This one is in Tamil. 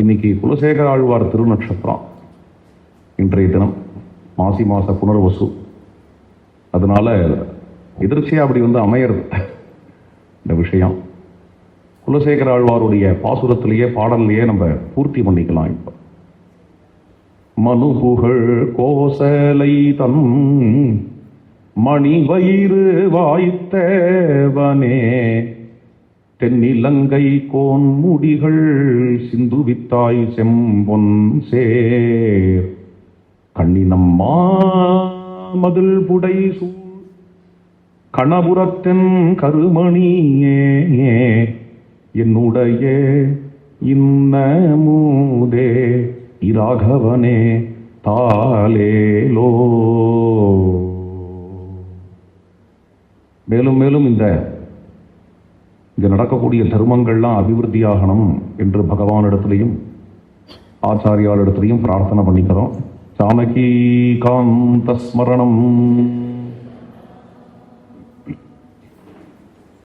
இன்னைக்கு குலசேகர ஆழ்வார் திருநட்சத்திரம் இன்றைய தினம் மாசி மாச புனர்வசு. அதனால எதிர்ச்சியாக அப்படி வந்து அமையிறது இந்த விஷயம். குலசேகர ஆழ்வாருடைய பாசுரத்திலேயே பாடல்லையே நம்ம பூர்த்தி பண்ணிக்கலாம் இப்போ. மனு புகழ் கோசலை தன் மணி வயிறு வாய்த்தவனே. தென்னிலங்கை கோன் முடிகள் சிந்துவித்தாய் செம்பொன் சேர். கண்ணினம்மா மதில் புடை சூழ் கணபுரத்தின் கருமணியே. என்னுடைய இன்னமுதே இராகவனே தாலேலோ மேலும் மேலும் இந்த இங்கே நடக்கக்கூடிய தர்மங்கள்லாம் அபிவிருத்தியாகணும் என்று பகவானிடத்திலையும் ஆச்சாரியாளிடத்திலையும் பிரார்த்தனை பண்ணிக்கிறோம். ஜானகி ஸ்மரணம்